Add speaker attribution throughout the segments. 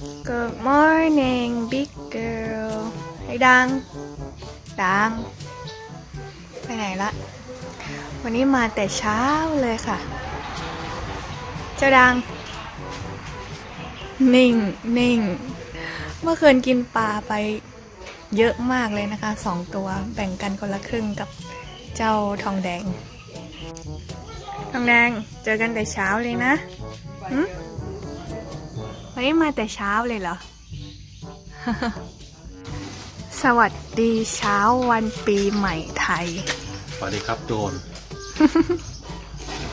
Speaker 1: Good morning big girl ไอ้ดัง ดัง ไปไหนละ วันนี้มาแต่เช้าเลยค่ะ เจ้าดัง นิ่งนิ่ง เมื่อคืนกินปลาไปเยอะมากเลยนะคะสองตัวแบ่งกันคนละครึ่งกับเจ้าทองแดง ทองแดง เจอกันแต่เช้าเลยนะ หึวันนี้มาแต่เช้าเลยเหรอ สวัสดีเช้าวันปีใหม่ไทย
Speaker 2: สวัสดีครับโจน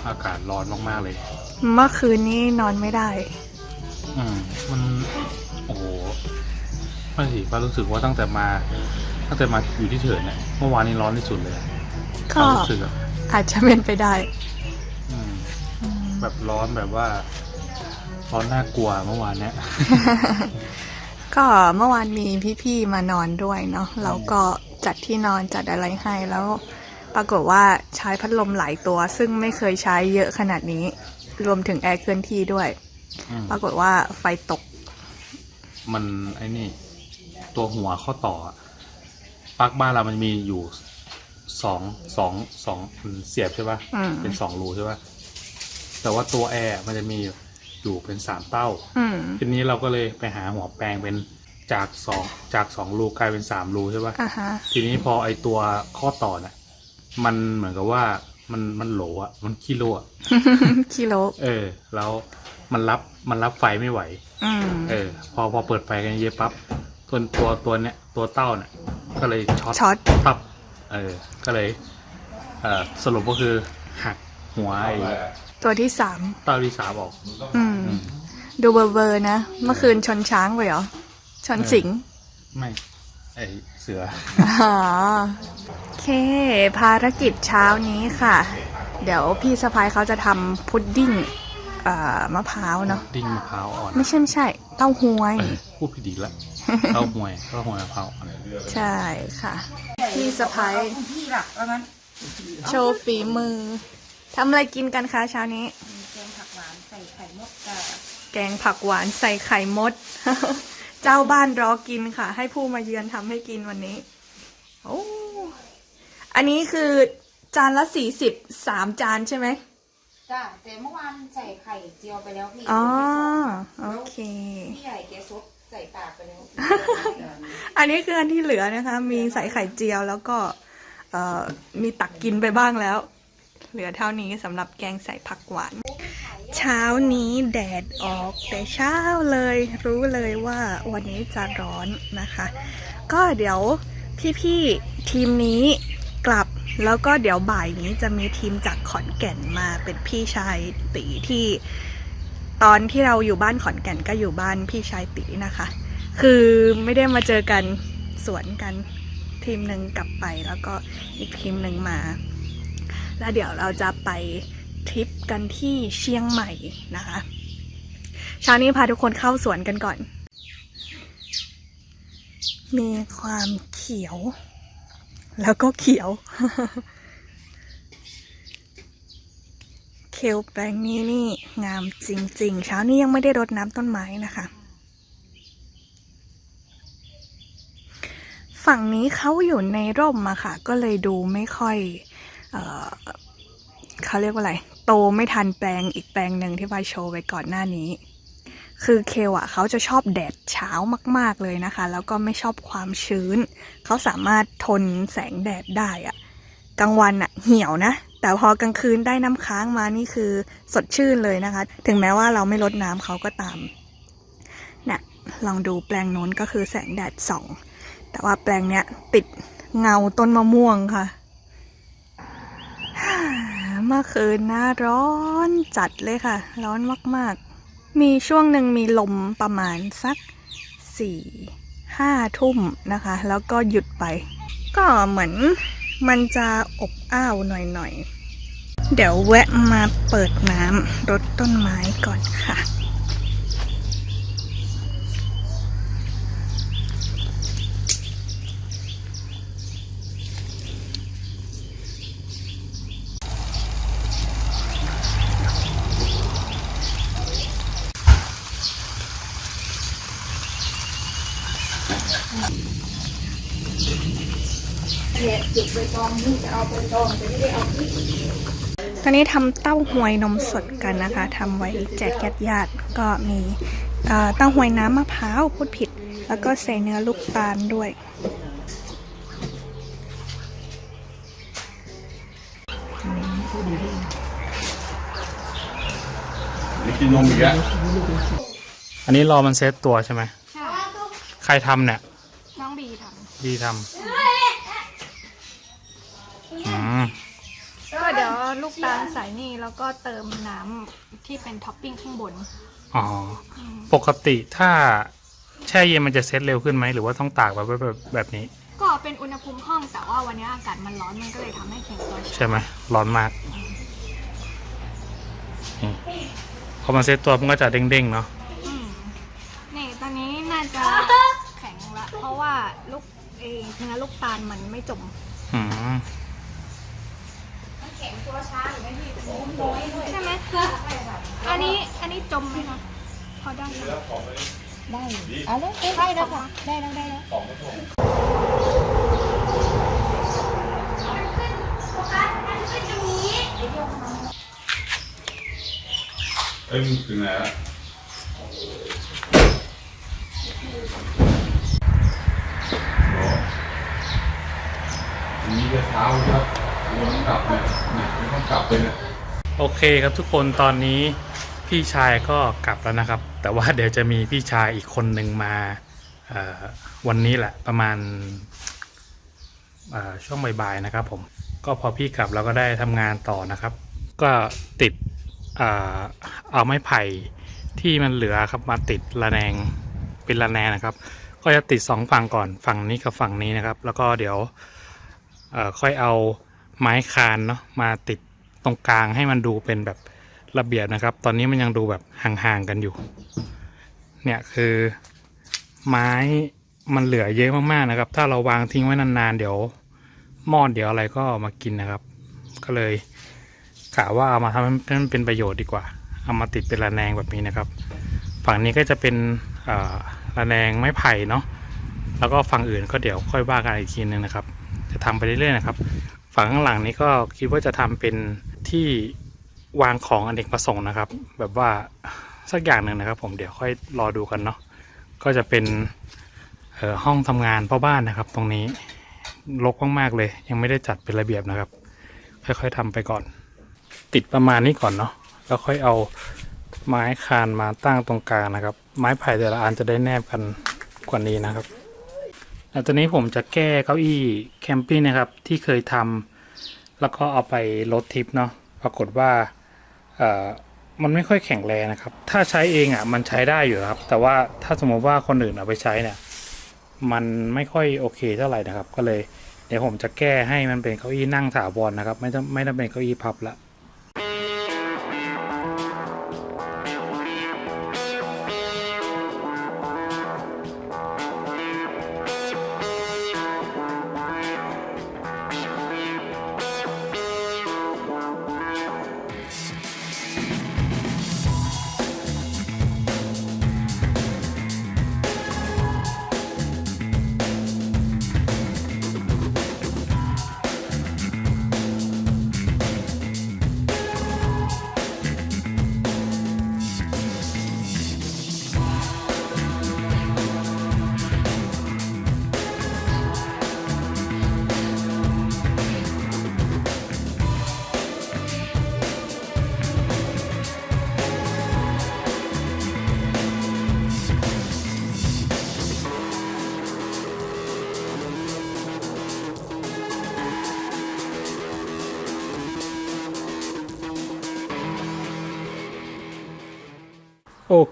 Speaker 2: อากาศร้อนมากๆเลย
Speaker 1: เมื่อคืนนี้นอนไม่ได้
Speaker 2: อืม มัน โอ้โหไม่สิป้ารู้สึกว่าตั้งแต่มา ตั้งแต่มาอยู่ที่เถิดเนี่ยเมื่อวานนี้ร้อนที่สุดเลยอะ
Speaker 1: ก็
Speaker 2: ความรู้สึกอะ
Speaker 1: อาจจะเป็นไปได้
Speaker 2: อืม แบบร้อนแบบว่า ร้อนน่ากลัวเมื่อวานเนี้ย
Speaker 1: ก็เมื่อวานมีพี่ๆมานอนด้วยเนาะเราก็จัดที่นอนจัดอะไรให้แล้ว ปรากฏว่าใช้พัดลมหลายตัว ซึ่งไม่เคยใช้เยอะขนาดนี้ รวมถึงแอร์เคลื่อนที่ด้วย
Speaker 2: อืม
Speaker 1: ปรากฏว่าไฟตก
Speaker 2: มันไอ้นี่ ตัวหัวข้อต่ออะปลั๊กบ้านเรามันมีอยู่สองสองสองมันเสียบใช่ปะ
Speaker 1: อืม
Speaker 2: เป็นสองรูใช่ปะแต่ว่าตัวแอร์มันจะมี อยู่เป็นสามเต้า
Speaker 1: อืม
Speaker 2: ทีนี้เราก็เลยไปหาหัวแปลงเป็นจากสองจากสองรูกลายเป็นสามรูใช่ปะ
Speaker 1: อะฮะ
Speaker 2: ทีนี้พอไอตัวข้อต่อเนี่ยมันเหมือนกับว่ามันมันโหลอะมันขี้โลอะ
Speaker 1: กิโล
Speaker 2: เออ แล้วมันรับมันรับไฟไม่ไหว
Speaker 1: อืม
Speaker 2: เออ พอพอเปิดไฟกันเยอะปั๊บตัวตัวตัวเนี้ยตัวเต้าเนี่ยก็เลยช็อต
Speaker 1: ช็อต
Speaker 2: ตับ เออ ก็เลย เออสรุปก็คือหักหัวไอ้
Speaker 1: ตัวที่สาม
Speaker 2: เต้าที่สามออก
Speaker 1: อืม
Speaker 2: อืม
Speaker 1: ดูเบอร์เบอร์ๆนะ เมื่อคืนชนช้างไปเหรอ ชนสิงห์
Speaker 2: ไม่ไอเสือ
Speaker 1: อ๋อโอเค ภารกิจเช้านี้ค่ะ เดี๋ยวพี่สะพ้ายเขาจะทำพุดดิ้งเอ่อมะพร้าวเนาะ
Speaker 2: ดิ้งมะพร้าวอ่อน
Speaker 1: ไม่ใช่ไม่ใช่ เต้าหวย
Speaker 2: เออพูดผิดอีกแล้วเต้าหวยเต้าหวยมะพร้าวอ่อน
Speaker 1: ใช่ค่ะ พี่สะพ้าย
Speaker 3: พี่หลักแล้วนั้น
Speaker 1: โชว์ฝีมือ ทำอะไรกินกันคะเช้านี้
Speaker 3: มีแกงผักหวานใส่ไข่มดกับ
Speaker 1: แกงผักหวานใส่ไข่มด เจ้าบ้านรอกินค่ะ ให้ผู้มาเยือนทำให้กินวันนี้ โอ้อันนี้คือจานละสี่สิบสามจานใช่ไหม
Speaker 3: จ้าแต่เมื่อวานใส่ไข่เจียวไปแล้วพี่
Speaker 1: อ๋อ
Speaker 3: ตัว
Speaker 1: โอ
Speaker 3: ที่ส
Speaker 1: เค
Speaker 3: องพี่ใหญ่แกซุปใส่ปากไปแล้ว
Speaker 1: อันนี้คืออันที่เหลือนะคะ มีใส่ไข่เจียวแล้วก็เอ่อมีตักกินไปบ้างแล้ว เหลือเท่านี้สำหรับแกงใส่ผักหวาน เช้านี้แดดออกแต่เช้าเลย รู้เลยว่าวันนี้จะร้อนนะคะ ก็เดี๋ยวพี่ๆทีมนี้กลับแล้วก็เดี๋ยวบ่ายนี้จะมีทีมจากขอนแก่นมาเป็นพี่ชายตีที่ ตอนที่เราอยู่บ้านขอนแก่นก็อยู่บ้านพี่ชายตีนะคะ คือไม่ได้มาเจอกันสวนกันทีมหนึ่งกลับไปแล้วก็อีกทีมหนึ่งมา แล้วเดี๋ยวเราจะไปทริปกันที่เชียงใหม่นะคะเช้านี้พาทุกคนเข้าสวนกันก่อน มีความเขียว แล้วก็เขียว เคลแปลงนี้นี่งามจริง ๆ เช้านี้ยังไม่ได้รดน้ำต้นไม้นะคะ ฝั่งนี้เขาอยู่ในร่มอะค่ะ ก็เลยดูไม่ค่อย เขาเรียกว่าอะไร โตไม่ทันแปลงอีกแปลงหนึ่งที่วายโชว์ไว้ก่อนหน้านี้ คือเคลอะเขาจะชอบแดดเช้ามาก ๆเลยนะคะ แล้วก็ไม่ชอบความชื้น เขาสามารถทนแสงแดดได้อะกลางวันอะเหี่ยวนะ แต่พอกลางคืนได้น้ำค้างมานี่คือสดชื่นเลยนะคะ ถึงแม้ว่าเราไม่ลดน้ำเขาก็ตามนะลองดูแปลงโน้นก็คือแสงแดดส่อง แต่ว่าแปลงเนี้ยติดเงาต้นมะม่วงค่ะ เมื่อคืนน่าร้อนจัดเลยค่ะ ร้อนมากๆ มีช่วงหนึ่งมีลมประมาณสักสี่ห้าทุ่มนะคะ แล้วก็หยุดไป ก็เหมือนมันจะอบอ้าวหน่อยๆ เดี๋ยวแวะมาเปิดน้ำรดต้นไม้ก่อนค่ะ น ตอนนี้ทำเต้าหวยนมสดกันนะคะทำไว้แจกญาติญาติๆก็มีเอ่อเต้าหวยน้ำมะพร้าวพูดผิด แล้วก็ใส่เนื้อลูกตาลด้วย
Speaker 2: นี่กินนมอีกแล้วอันนี้รอมันเซตตัวใช่ไหม
Speaker 1: ใช่
Speaker 2: ใครทำเนี่ย
Speaker 1: น้องบีท
Speaker 2: ดีทำอื มำ
Speaker 1: ก็เดี๋ยวลูกตาลใส่นี่แล้วก็เติมน้ำที่เป็นท็อปปิ้งข้างบน
Speaker 2: อ๋อปกติถ้าแช่เย็นมันจะเซตเร็วขึ้นไหม หรือว่าต้องตากแบบแบบแบบนี้
Speaker 1: ก็เป็นอุณหภูมิห้องแต่ว่าวันนี้อากาศมันร้อนมันก็เลยทำให้แข็งตัวช้า
Speaker 2: ใช่ไหมร้อนมากนี่พอมันเซตตัวมันก็จะเด้งๆเนาะ
Speaker 1: อืมนี่ตอนนี้น่าจะแข็งละเพราะว่าลูกเอเนื้อลูกตาลมันไม่จม
Speaker 2: อืม
Speaker 3: แข็ง ตัวช้าหรือไม่พี่โน้มน้อยด้วย
Speaker 1: ใช่ไหมอันนี้อันนี้จมไหมคะพอได้ไหม
Speaker 3: ได้เอาเลยได้แล้วค่ะได้แล้วได้แล้ว
Speaker 2: เอ้ยมึงถึงไหนแล้วนี่จะเช้าครับ วนกลับเนี่ยเนี่ยต้องกลับเลยเนี่ยโอเคครับทุกคนตอนนี้พี่ชายก็กลับแล้วนะครับ แต่ว่าเดี๋ยวจะมีพี่ชายอีกคนหนึ่งมาวันนี้แหละประมาณช่วงบ่ายๆนะครับ ผมก็พอพี่กลับเราก็ได้ทำงานต่อนะครับ ก็ติดเอาไม้ไผ่ที่มันเหลือครับมาติดระแนงเป็นระแนงนะครับ ก็จะติดสองฝั่งก่อนฝั่งนี้กับฝั่งนี้นะครับ แล้วก็เดี๋ยวค่อยเอา ไม้คานเนาะมาติดตรงกลางให้มันดูเป็นแบบระเบียบนะครับ ตอนนี้มันยังดูแบบห่างๆกันอยู่ เนี่ยคือไม้มันเหลือเยอะมากๆนะครับ ถ้าเราวางทิ้งไว้นานๆ เดี๋ยวมอดเดี๋ยวอะไรก็มากินนะครับ ก็เลยกะว่าเอามาทำให้มันเป็นประโยชน์ดีกว่า เอามาติดเป็นระแนงแบบนี้นะครับ ฝั่งนี้ก็จะเป็นระแนงไม้ไผ่เนาะ แล้วก็ฝั่งอื่นก็เดี๋ยวค่อยว่ากันอีกทีนึงนะครับ จะทำไปเรื่อยๆนะครับ ฝั่งข้างหลังนี้ก็คิดว่าจะทำเป็นที่วางของอเนกประสงค์นะครับ แบบว่าสักอย่างหนึ่งนะครับ ผมเดี๋ยวค่อยรอดูกันเนาะก็จะเป็นห้องทำงานพ่อบ้านนะครับ ตรงนี้รกมากๆเลย ยังไม่ได้จัดเป็นระเบียบนะครับ ค่อยๆทำไปก่อน ติดประมาณนี้ก่อนเนาะแล้วค่อยเอาไม้คานมาตั้งตรงกลางนะครับ ไม้ไผ่แต่ละอันจะได้แนบกันกว่านี้นะครับ ตอนนี้ผมจะแก้เก้าอี้แคมปิ้งนะครับที่เคยทำแล้วก็เอาไปลดทิปเนาะปรากฏว่าเอ่อมันไม่ค่อยแข็งแรงนะครับ ถ้าใช้เองอะมันใช้ได้อยู่ครับ แต่ว่าถ้าสมมติว่าคนอื่นเอาไปใช้เนี่ยมันไม่ค่อยโอเคเท่าไหร่นะครับ ก็เลยเดี๋ยวผมจะแก้ให้มันเป็นเก้าอี้นั่งถาวรนะครับ ไม่ต้องไม่ต้องเป็นเก้าอี้พับละ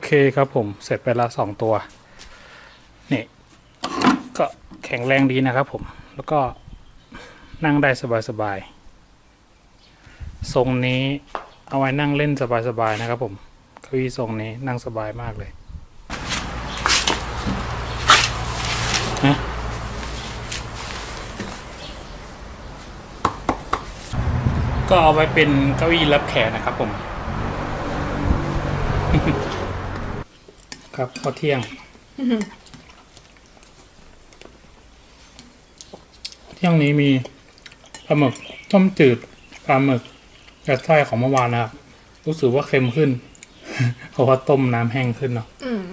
Speaker 2: เคครับผมเสร็จไปละสองตัว นี่ ก็แข็งแรงดีนะครับผม แล้วก็นั่งได้สบายๆ ทรงนี้เอาไว้นั่งเล่นสบายๆนะครับผมเก้าอี้ทรงนี้นั่งสบายมากเลยนะก็เอาไว้เป็นเก้าอี้รับแขกนะครับผม ครับพอเที่ยงที่ยงนี้มีปลาหมึกต้มจืดปลาหมึกกับไส้ของเมื่อวานนะครับรู้สึกว่าเค็มขึ้นเพราะว่าต้มน้ำแห้งขึ้นเนาะ
Speaker 1: อืม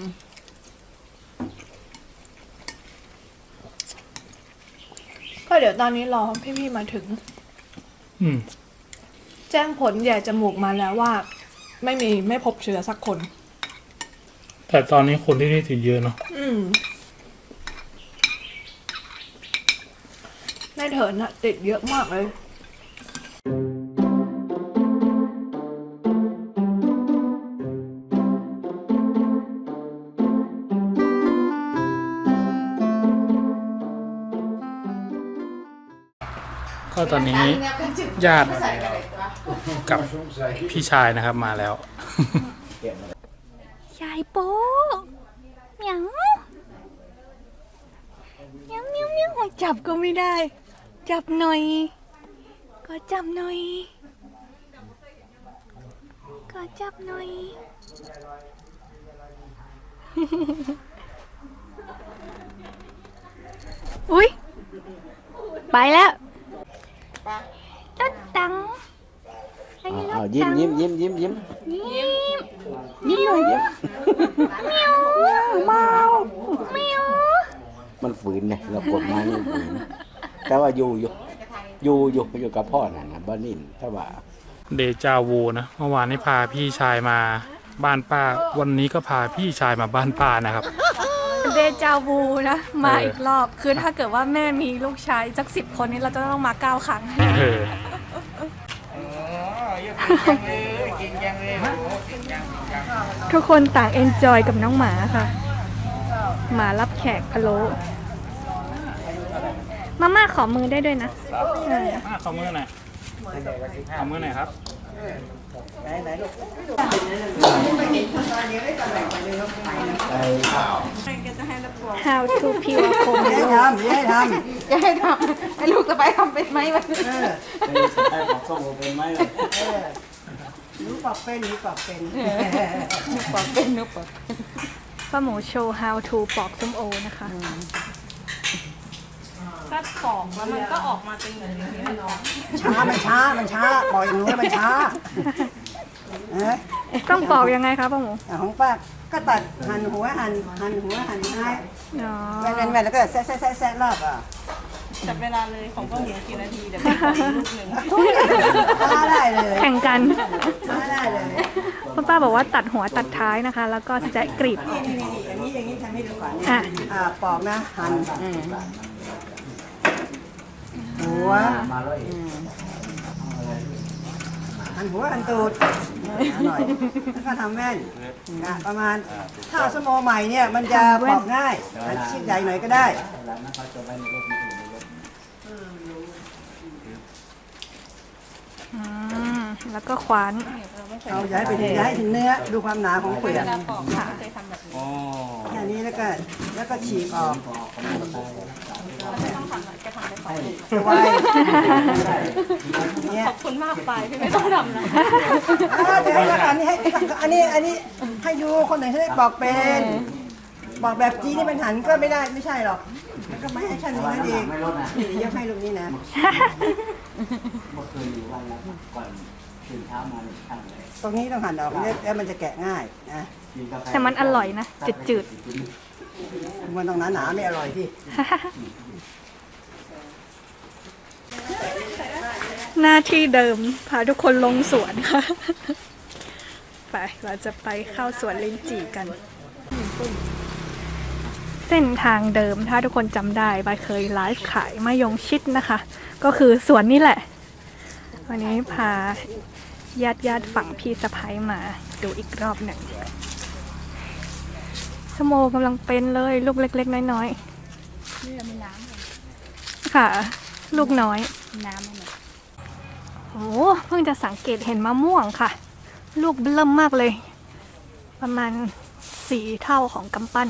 Speaker 1: ก็เดี๋ยวตอนนี้รอพี่ๆมาถึง
Speaker 2: อืม
Speaker 1: แจ้งผลใหญ่จมูกมาแล้วว่า ไม่มีไม่พบเชื้อสักคน
Speaker 2: แต่ตอนนี้คนที่นี่ติดเยอะเนาะ
Speaker 1: อืมในเถินอะติดเยอะมากเลย
Speaker 2: ก็ตอนนี้ ญาติกับพี่ชายนะครับมาแล้ว
Speaker 4: ยายโป๊เหมียวเหมียวเหมียวเหมียวโอ้ยจับก็ไม่ได้ จับหน่อย ก็จับหน่อย ก็จับหน่อย อุ๊ย ไปแล้วรถตังไอ้ร
Speaker 5: เอา
Speaker 4: ถ
Speaker 5: ยิ้ม
Speaker 4: ตัง
Speaker 5: ยิ้มยิ้มยิ้มยิ้ม
Speaker 4: ยิ้มยิ้มหน่อยยิ้ม เมียวเมาเมียว
Speaker 5: มันฝืนไงเรากดไม้นี่ฝืนแต่ว่าอยู่อยู่อยู่อยู่อยู่กับพ่อน่ะนะบ้านนินถ้าว่า
Speaker 2: เดจาวูนะเมื่อวานนี้พาพี่ชายมาบ้านป้า วันนี้ก็พาพี่ชายมาบ้านป้านะครับ
Speaker 1: เดจาวูนะ มา
Speaker 2: เอออี
Speaker 1: อีกรอบคือถ้าเกิดว่าแม่มีลูกชายสักสิบคนนี้เราจะต้องมาเก้าครั้ง
Speaker 2: เออ
Speaker 1: ทุกคนต่างเอนจอยกับน้องหมาค่ะ หมารับแขกพะโล้มาม่าขอมือได้ด้วยนะเออ
Speaker 2: มาขอมือหน่อยขอมือหน่อยครับ
Speaker 1: How to peel ผม
Speaker 6: อย่าให้ทำอย่าให้ท
Speaker 3: จะให้ทำให้ลูกสะใภ้ทำเป็นไหมวะำ
Speaker 6: เออ
Speaker 5: ของส้มเป็นไหม
Speaker 6: หนูปรับเป็นหนูปรับเป็น
Speaker 3: ปอกเป็นนุปอก
Speaker 1: ป้าหมูโชว์ how to ปอกส้มโอนะคะ
Speaker 6: ช้ามันช้ามันช้าปล่อยหนูให้มันช้าเออ
Speaker 1: ต้องปอกยังไงคะป้าหมู
Speaker 6: แต่ของป้าก็ตัดหั่นหัวหั่นหั่นหัวหั่นท้าย
Speaker 1: อ๋อ
Speaker 6: แว่นแว่นแล้วก็แซะแซะแซะแซะรอบอะ
Speaker 7: จับเวลาเลยของป้าหมูกี่นาทีเดี๋ยวแม่ขออีกลูกหนึ่ง
Speaker 6: ช้าได้เลย
Speaker 1: แข่งกัน
Speaker 6: ช้าได้เลย
Speaker 1: ป้าป้าบอกว่าตัดหัวตัดท้ายนะคะ แล้วก็แซะกรีบ
Speaker 6: นี่นี่นี่อย่างนี้อย่างนี้ทำให้ดูก่อนนี่
Speaker 1: อะ
Speaker 6: อ่าปอกนะหั่นหัวหั่นหัวหั่นตูดหน่อยแล้วก็ทำแว่นอะประมาณถ้าสโมใหม่เนี่ยมันจะปอกง่ายแต่ชิ้นใหญ่หน่อยก็ได้
Speaker 1: อืม แล้วก็คว้าน
Speaker 6: เราย้ายไปถึงย้ายถึงเนื้อดูความหนาของเปลือก
Speaker 1: ค่ะ
Speaker 6: แค่นี้แล้วก็แล้วก็ฉีกออกจะไวเนี่ย
Speaker 7: ขอบคุณมากไปพี่ไม่ต้องทำนะ
Speaker 6: อ่าเดี๋ยวให้อันนี้ให้อันนี้อันนี้ให้ดูคนไหนที่ได้บอกเป็นบอกแบบจีนนี่มันหันก็ไม่ได้ไม่ใช่หรอกแล้วก็ไม่ให้ชั้นนี้นั่นเองนี่ยกให้ลูกนี้นะ
Speaker 5: เมื่อคืนอยู่วันละก่อนตื่นเช้ามาเนี่ยช่างเลย
Speaker 6: ตรงนี้ต้องหั่นออกเนี่ยแล้วมันจะแกะง่ายนะ
Speaker 5: กินกาแฟ
Speaker 1: แต่มันอร่อยนะจืด
Speaker 6: มันต้องหนาๆไม่อร่อยที่
Speaker 1: ๆหน้าที่เดิมพาทุกคนลงสวนค่ะ ไป เราจะไปเข้าสวนลิ้นจี่กัน เส้นทางเดิมถ้าทุกคนจำได้ใบเคยไลฟ์ขายมะยงชิดนะคะ ก็คือสวนนี่แหละ วันนี้พา ญาติญาติๆฝั่งพี่สะพ้ยมาดูอีกรอบหนึ่งสโมกำลังเป็นเลยลูกเล็ก ๆ น้อยๆค่ะ ลูกน้อย
Speaker 4: น้ำมันเนี่ย
Speaker 1: โอ้เพิ่งจะสังเกตเห็นมะม่วงค่ะ ลูกเริ่มมากเลย ประมาณสี่เท่าของกำปั้น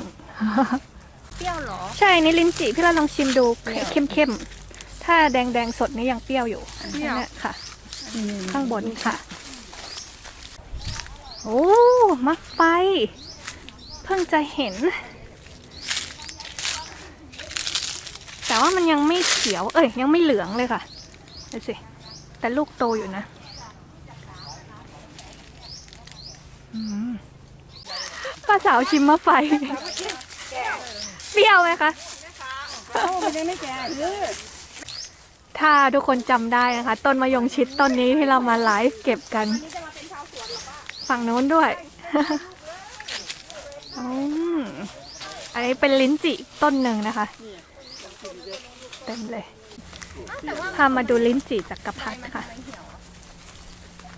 Speaker 4: เปรี้ยวเหรอ
Speaker 1: ใช่นี่ลิ้นจี่พี่เราลองชิมดูเข้มๆถ้าแดงๆสดนี่ยังเปรี้ยวอยู่นี่ค่ะ ข้างบนค่ะ โอ้มักไฟ เพิ่งจะเห็นไปแต่ว่ามันยังไม่เขียว เอ้ย ยังไม่เหลืองเลยค่ะดูสิ แต่ลูกโตอยู่นะอืมป้าสาวชิมมะไฟ เปรี้ยวไหมคะ
Speaker 6: มันยังไม่แก่คือ
Speaker 1: ถ้าทุกคนจำได้นะคะ ต้นมะยงชิดต้นนี้ที่เรามาไลฟ์เก็บกัน ฝั่งโน้นด้วยอืมอันนี้เป็นลิ้นจี่ต้นหนึ่งนะคะ เต็มเลยพามาดูลิ้นจี่จักรพรรดิค่ะ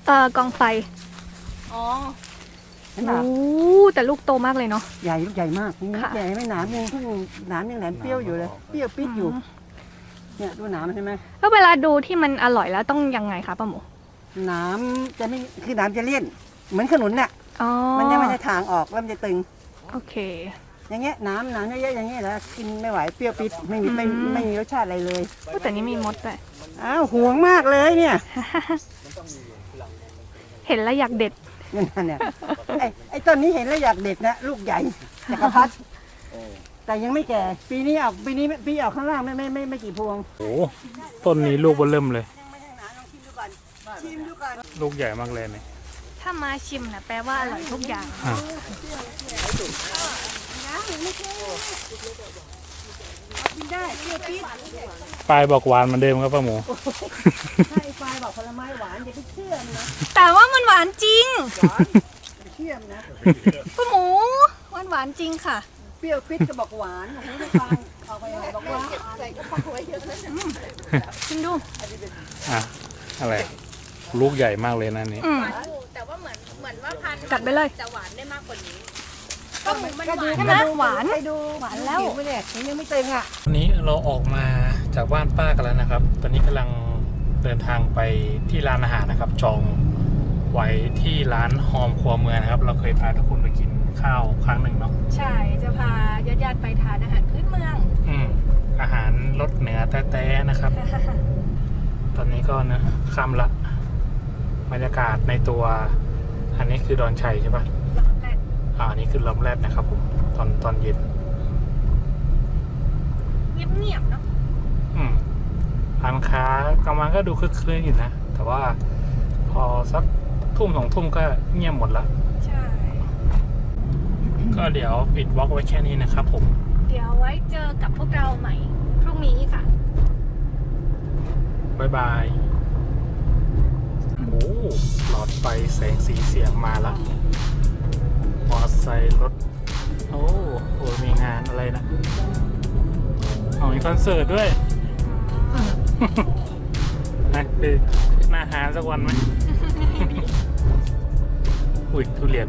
Speaker 1: เอ่อกองไฟ
Speaker 7: อ๋อ
Speaker 6: เห็น
Speaker 1: โอ้
Speaker 6: ปะ
Speaker 1: แต่ลูกโตมากเลยเนาะ
Speaker 6: ใหญ่ลูกใหญ่มากนี่
Speaker 1: ค่ะ
Speaker 6: ใหญ่ไม่หนามยังเพิ่งหนามยังแหลมเปรี้ยวอยู่เลย เปรี้ยวปิดอยู่ เนี่ยดูหนามมันใช่ไหม
Speaker 1: แล้วเวลาดูที่มันอร่อยแล้วต้องยังไงคะป้าหมู
Speaker 6: หนามจะไม่คือหนามจะเลี่ยน เหมือนขนุนน่ะ
Speaker 1: อ๋อ
Speaker 6: มันจะมันจะถางออกแล้วมันจะตึง
Speaker 1: โอเค
Speaker 6: อย่างเงี้ยหน้ำหนามเยอะๆอย่างเงี้ยแล้วกินไม่ไหวเปรี้ยวปิดไม่มีไม่
Speaker 1: อืม
Speaker 6: ไม่มีรสชาติอะไรเลย
Speaker 1: อุ๊ยแต่นี่มีมดด้วย
Speaker 6: อ้าวห่วงมากเลยเนี่ย
Speaker 1: เห็นแล้วอยากเด็ด
Speaker 6: นั่นเนี่ยไอ้ไอ้ต้นนี้เห็นแล้วอยากเด็ดนะลูกใหญ่จักรพรรดิแต่ยังไม่แก่ ปีนี้ออกปีนี้ปีออกข้างล่างไม่ไม่ไม่ไม่กี่พวง
Speaker 2: โอ้ต้นนี้ลูกเบนเริ่มเลย
Speaker 6: ชิมดูก่อนชิมดูก่อน
Speaker 2: ลูกใหญ่มากเลยเนี่ย
Speaker 1: ถ้ามาชิมนะแปลว่าอร่อยทุกอย่าง
Speaker 2: อะ
Speaker 6: กินได้เปรี้ยวปิด
Speaker 2: ปลายบอกหวานเหมือนเดิมครับป้าหมู
Speaker 6: ถ้าไอ้ปลายบอกผลไม้หวานอย่าไปเชื่อมนนะ
Speaker 1: แต่ว่ามันหวานจริง
Speaker 6: อย่าเชื่อมนะ
Speaker 1: ป้าหมูหวานหวานจริงค่ะ
Speaker 6: เปรี้ยวปิดก็บอกหวานโอ้โหได้ฟังออกไปเลยบอกว่าใส่กระเพาะไว้เยอะนะ
Speaker 1: ชิมดู
Speaker 2: อะ อะไร ลูกใหญ่มากเลยนะอันนี่
Speaker 1: อืม
Speaker 7: แต่ ว่าเหมือนเหมือนว่าพันธุ์
Speaker 1: กัดไปเลย
Speaker 7: จะหวานได้มากกว่านี้
Speaker 6: ก็มันก็ดู
Speaker 1: ใช่ไหมหวาน
Speaker 6: ไปดู
Speaker 1: หวานแล้ว
Speaker 6: ผิไม่เนี่ยยังไม่ตึงอะ
Speaker 2: วันนี้เราออกมาจากบ้านป้ากันแล้วนะครับ ตอนนี้กำลังเดินทางไปที่ร้านอาหารนะครับ จองไว้ที่ร้านหอมครัวเมืองนะครับ เราเคยพาทุกคนไปกินข้าวครั้งหนึ่งเนาะ
Speaker 1: ใช่จะพาญาติๆไปทานอาหารพื้นเมือง
Speaker 2: อืมอาหารรสเหนือแต้ๆนะครับ ตอนนี้ก็นะค่ำละ บรรยากาศในตัว อันนี้คือดอนชัยใช่ปะอ่าอันนี้คือลำแรดนะครับผมตอนตอนเย็น
Speaker 1: เงียบๆเนาะ
Speaker 2: อืมร้านค้ากลางวันก็ดูคึกคืนอยู่นะ แต่ว่าพอสักทุ่มสองทุ่มก็เงียบหมดละ
Speaker 1: ใช่
Speaker 2: ก็เดี๋ยวปิดวอล์กไว้แค่นี้นะครับผม
Speaker 1: เดี๋ยวไว้เจอกับพวกเราใหม่ พรุ่งนี้ค่ะ
Speaker 2: บายบายโอ้ หลอดไฟแสงสีเสียงมาละมอไซค์รถ โอ้โห มีงานอะไรนะเอามีคอนเสิร์ตด้วยนะไปหน้าหาสักวันไหม อุ้ยทุเรียน